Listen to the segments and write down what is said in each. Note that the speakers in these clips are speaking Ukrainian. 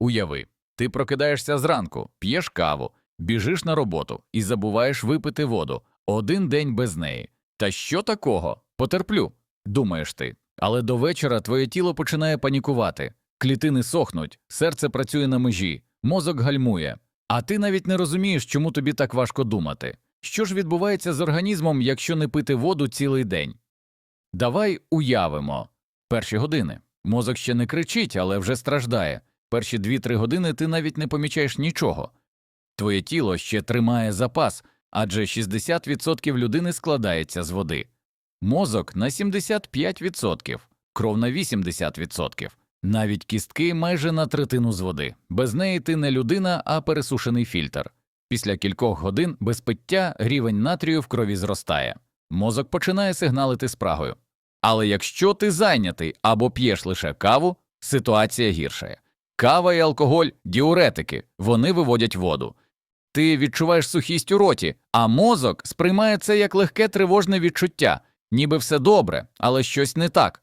Уяви, ти прокидаєшся зранку, п'єш каву, біжиш на роботу і забуваєш випити воду один день без неї. Та що такого? Потерплю, думаєш ти. Але до вечора твоє тіло починає панікувати, клітини сохнуть, серце працює на межі, мозок гальмує. А ти навіть не розумієш, чому тобі так важко думати. Що ж відбувається з організмом, якщо не пити воду цілий день? Давай уявимо. Перші години. Мозок ще не кричить, але вже страждає. Перші 2-3 години ти навіть не помічаєш нічого. Твоє тіло ще тримає запас, адже 60% людини складається з води. Мозок на 75%, кров на 80%, навіть кістки майже на третину з води. Без неї ти не людина, а пересушений фільтр. Після кількох годин без пиття рівень натрію в крові зростає. Мозок починає сигналити спрагою. Але якщо ти зайнятий або п'єш лише каву, ситуація гіршає. Кава і алкоголь діуретики, вони виводять воду. Ти відчуваєш сухість у роті, а мозок сприймає це як легке тривожне відчуття, ніби все добре, але щось не так.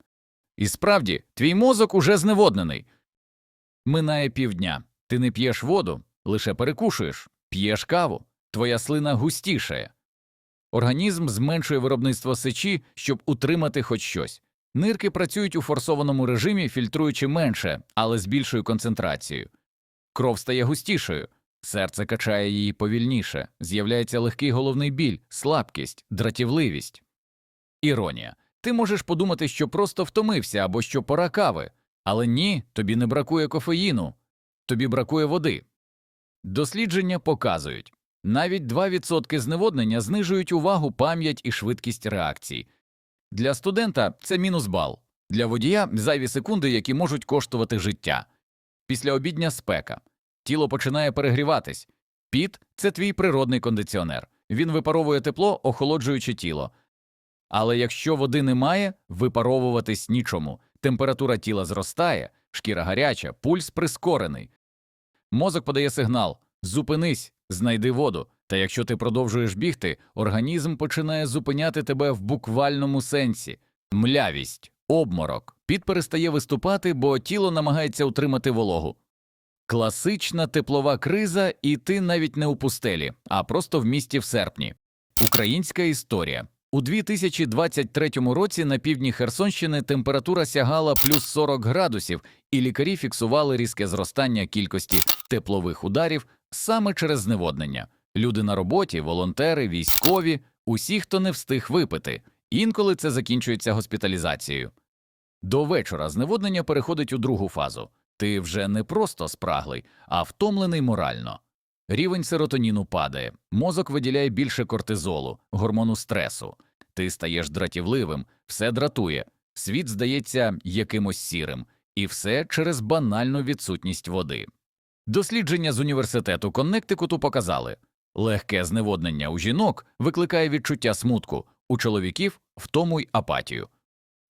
І справді, твій мозок уже зневоднений. Минає півдня, ти не п'єш воду, лише перекушуєш, п'єш каву, твоя слина густішає. Організм зменшує виробництво сечі, щоб утримати хоч щось. Нирки працюють у форсованому режимі, фільтруючи менше, але з більшою концентрацією. Кров стає густішою, серце качає її повільніше, з'являється легкий головний біль, слабкість, дратівливість. Іронія. Ти можеш подумати, що просто втомився або що пора кави, але ні, тобі не бракує кофеїну, тобі бракує води. Дослідження показують, навіть 2% зневоднення знижують увагу, пам'ять і швидкість реакцій. Для студента це мінус бал, для водія зайві секунди, які можуть коштувати життя. Після обідня спека. Тіло починає перегріватись. Піт це твій природний кондиціонер. Він випаровує тепло, охолоджуючи тіло. Але якщо води немає, випаровуватись нічому. Температура тіла зростає, шкіра гаряча, пульс прискорений. Мозок подає сигнал зупинись, знайди воду. Та якщо ти продовжуєш бігти, організм починає зупиняти тебе в буквальному сенсі. Млявість, обморок, піт перестає виступати, бо тіло намагається утримати вологу. Класична теплова криза, і ти навіть не у пустелі, а просто в місті в серпні. Українська історія. У 2023 році на півдні Херсонщини температура сягала плюс 40 градусів, і лікарі фіксували різке зростання кількості теплових ударів саме через зневоднення. Люди на роботі, волонтери, військові, усі, хто не встиг випити. Інколи це закінчується госпіталізацією. До вечора зневоднення переходить у другу фазу. Ти вже не просто спраглий, а втомлений морально. Рівень серотоніну падає, мозок виділяє більше кортизолу, гормону стресу. Ти стаєш дратівливим, все дратує, світ здається якимось сірим, і все через банальну відсутність води. Дослідження з університету Коннектикуту показали легке зневоднення у жінок викликає відчуття смутку, у чоловіків втому й апатію.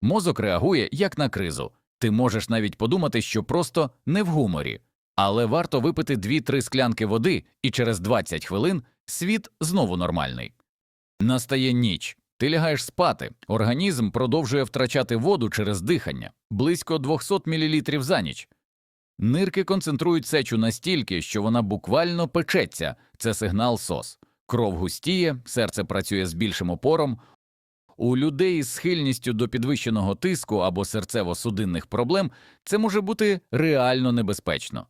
Мозок реагує як на кризу. Ти можеш навіть подумати, що просто не в гуморі, але варто випити 2-3 склянки води, і через 20 хвилин світ знову нормальний. Настає ніч. Ти лягаєш спати, організм продовжує втрачати воду через дихання близько 200 мл за ніч. Нирки концентрують сечу настільки, що вона буквально печеться це сигнал СОС. Кров густіє, серце працює з більшим опором. У людей з схильністю до підвищеного тиску або серцево-судинних проблем це може бути реально небезпечно.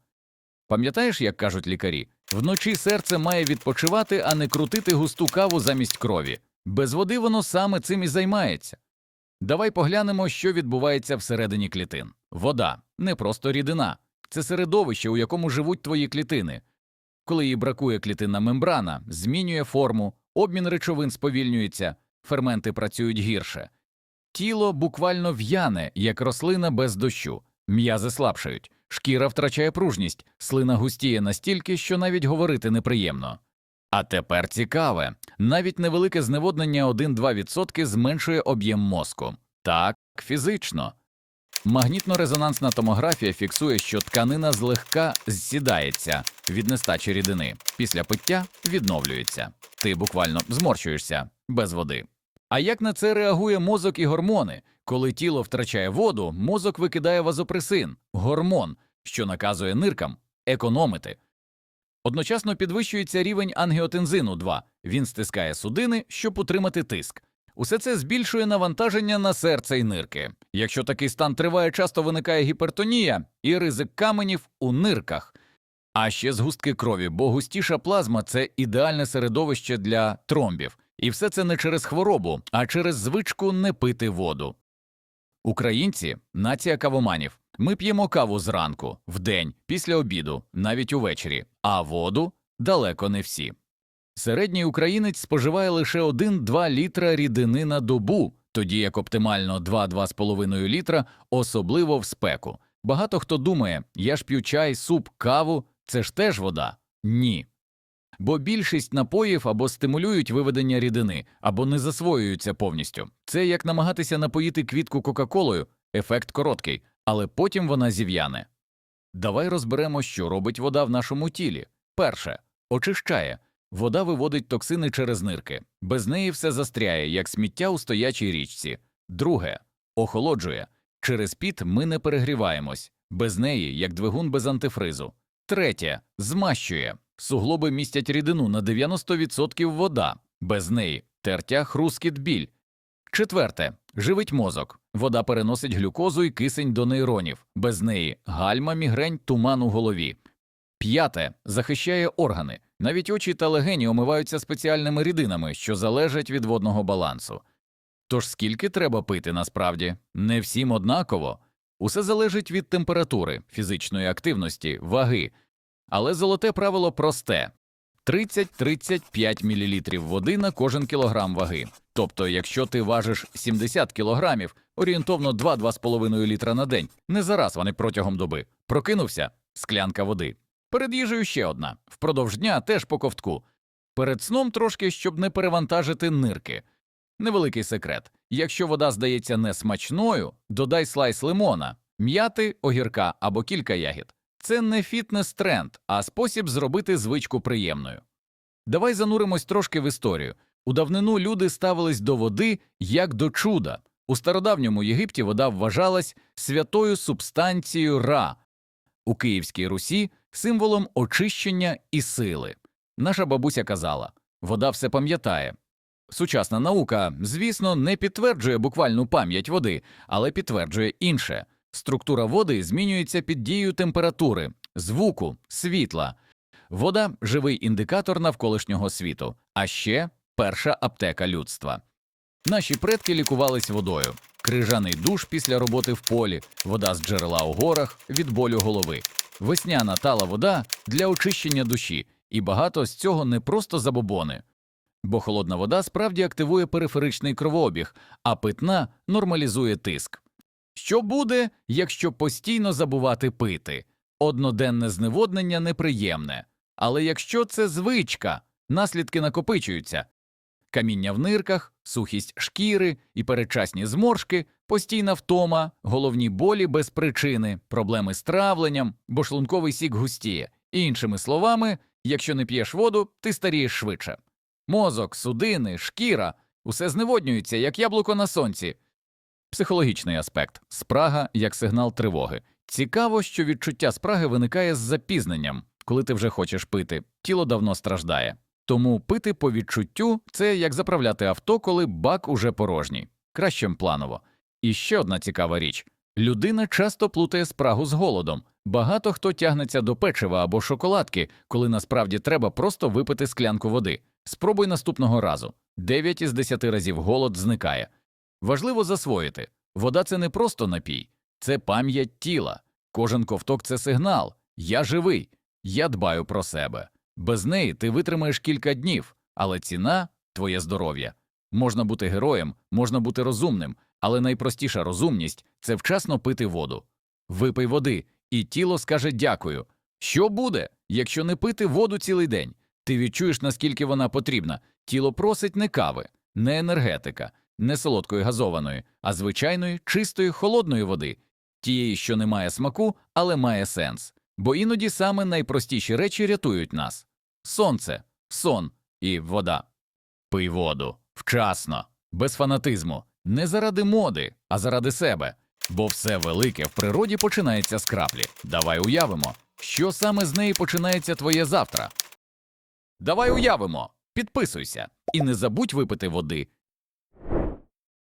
Пам'ятаєш, як кажуть лікарі, вночі серце має відпочивати, а не крутити густу каву замість крові. Без води воно саме цим і займається. Давай поглянемо, що відбувається всередині клітин. Вода не просто рідина, це середовище, у якому живуть твої клітини. Коли їй бракує клітинна мембрана, змінює форму, обмін речовин сповільнюється, ферменти працюють гірше. Тіло буквально в'яне, як рослина без дощу, м'язи слабшають, шкіра втрачає пружність, слина густіє настільки, що навіть говорити неприємно. А тепер цікаве, навіть невелике зневоднення 1-2% зменшує об'єм мозку. Так, фізично. Магнітно-резонансна томографія фіксує, що тканина злегка зсідається від нестачі рідини. Після пиття відновлюється. Ти буквально зморщуєшся без води. А як на це реагує мозок і гормони? Коли тіло втрачає воду, мозок викидає вазопресин, гормон, що наказує ниркам економити. Одночасно підвищується рівень ангіотензину 2. Він стискає судини, щоб утримати тиск. Усе це збільшує навантаження на серце і нирки. Якщо такий стан триває, часто виникає гіпертонія і ризик каменів у нирках. А ще згустки крові, бо густіша плазма це ідеальне середовище для тромбів. І все це не через хворобу, а через звичку не пити воду. Українці нація кавоманів. Ми п'ємо каву зранку, вдень, після обіду, навіть увечері, а воду далеко не всі. Середній українець споживає лише 1-2 літра рідини на добу, тоді як оптимально 2-2,5 літра, особливо в спеку. Багато хто думає, я ж п'ю чай, суп, каву, це ж теж вода. Ні. Бо більшість напоїв або стимулюють виведення рідини, або не засвоюються повністю. Це як намагатися напоїти квітку Кока-Колою, ефект короткий, але потім вона зів'яне. Давай розберемо, що робить вода в нашому тілі. Перше очищає. Вода виводить токсини через нирки. Без неї все застряє, як сміття у стоячій річці. Друге охолоджує. Через піт ми не перегріваємось, без неї, як двигун без антифризу. Третє змащує. Суглоби містять рідину на 90% вода, без неї тертя, хрускіт, біль. Четверте живить мозок. Вода переносить глюкозу і кисень до нейронів, без неї гальма, мігрень, туман у голові. П'яте захищає органи. Навіть очі та легені омиваються спеціальними рідинами, що залежать від водного балансу. Тож скільки треба пити насправді? Не всім однаково. Усе залежить від температури, фізичної активності, ваги. Але золоте правило просте 30-35 мл води на кожен кілограм ваги. Тобто, якщо ти важиш 70 кілограмів, орієнтовно 2-2,5 літра на день, не зараз вони протягом доби. Прокинувся склянка води. Перед їжею ще одна. Впродовж дня теж по ковтку. Перед сном трошки, щоб не перевантажити нирки. Невеликий секрет. Якщо вода здається несмачною, додай слайс лимона, м'яти, огірка або кілька ягід. Це не фітнес-тренд, а спосіб зробити звичку приємною. Давай зануримось трошки в історію. У давнину люди ставились до води як до чуда. У стародавньому Єгипті вода вважалась святою субстанцією ра, у Київській Русі символом очищення і сили. Наша бабуся казала вода все пам'ятає. Сучасна наука, звісно, не підтверджує буквальну пам'ять води, але підтверджує інше. Структура води змінюється під дією температури, звуку, світла. Вода живий індикатор навколишнього світу, а ще перша аптека людства. Наші предки лікувались водою. Крижаний душ після роботи в полі, вода з джерела у горах від болю голови, весняна тала вода для очищення душі, і багато з цього не просто забобони. Бо холодна вода справді активує периферичний кровообіг, а питна нормалізує тиск. Що буде, якщо постійно забувати пити? Одноденне зневоднення неприємне. Але якщо це звичка, наслідки накопичуються. Каміння в нирках, сухість шкіри і передчасні зморшки, постійна втома, головні болі без причини, проблеми з травленням, бо шлунковий сік густіє. Іншими словами, якщо не п'єш воду, ти старієш швидше. Мозок, судини, шкіра усе зневоднюється, як яблуко на сонці. Психологічний аспект спрага як сигнал тривоги. Цікаво, що відчуття спраги виникає з запізненням, коли ти вже хочеш пити, тіло давно страждає. Тому пити по відчуттю це як заправляти авто, коли бак уже порожній, краще планово. І ще одна цікава річ людина часто плутає спрагу з голодом. Багато хто тягнеться до печива або шоколадки, коли насправді треба просто випити склянку води. Спробуй наступного разу 9 із 10 разів голод зникає. Важливо засвоїти вода це не просто напій, це пам'ять тіла. Кожен ковток це сигнал. Я живий, я дбаю про себе. Без неї ти витримаєш кілька днів, але ціна твоє здоров'я. Можна бути героєм, можна бути розумним, але найпростіша розумність це вчасно пити воду. Випий води, і тіло скаже дякую. Що буде, якщо не пити воду цілий день? Ти відчуєш, наскільки вона потрібна. Тіло просить не кави, не енергетика, не солодкої газованої, а звичайної, чистої, холодної води, тієї, що не має смаку, але має сенс. Бо іноді саме найпростіші речі рятують нас сонце, сон і вода. Пий воду вчасно, без фанатизму, не заради моди, а заради себе. Бо все велике в природі починається з краплі. Давай уявимо, що саме з неї починається твоє завтра. Давай уявимо, підписуйся і не забудь випити води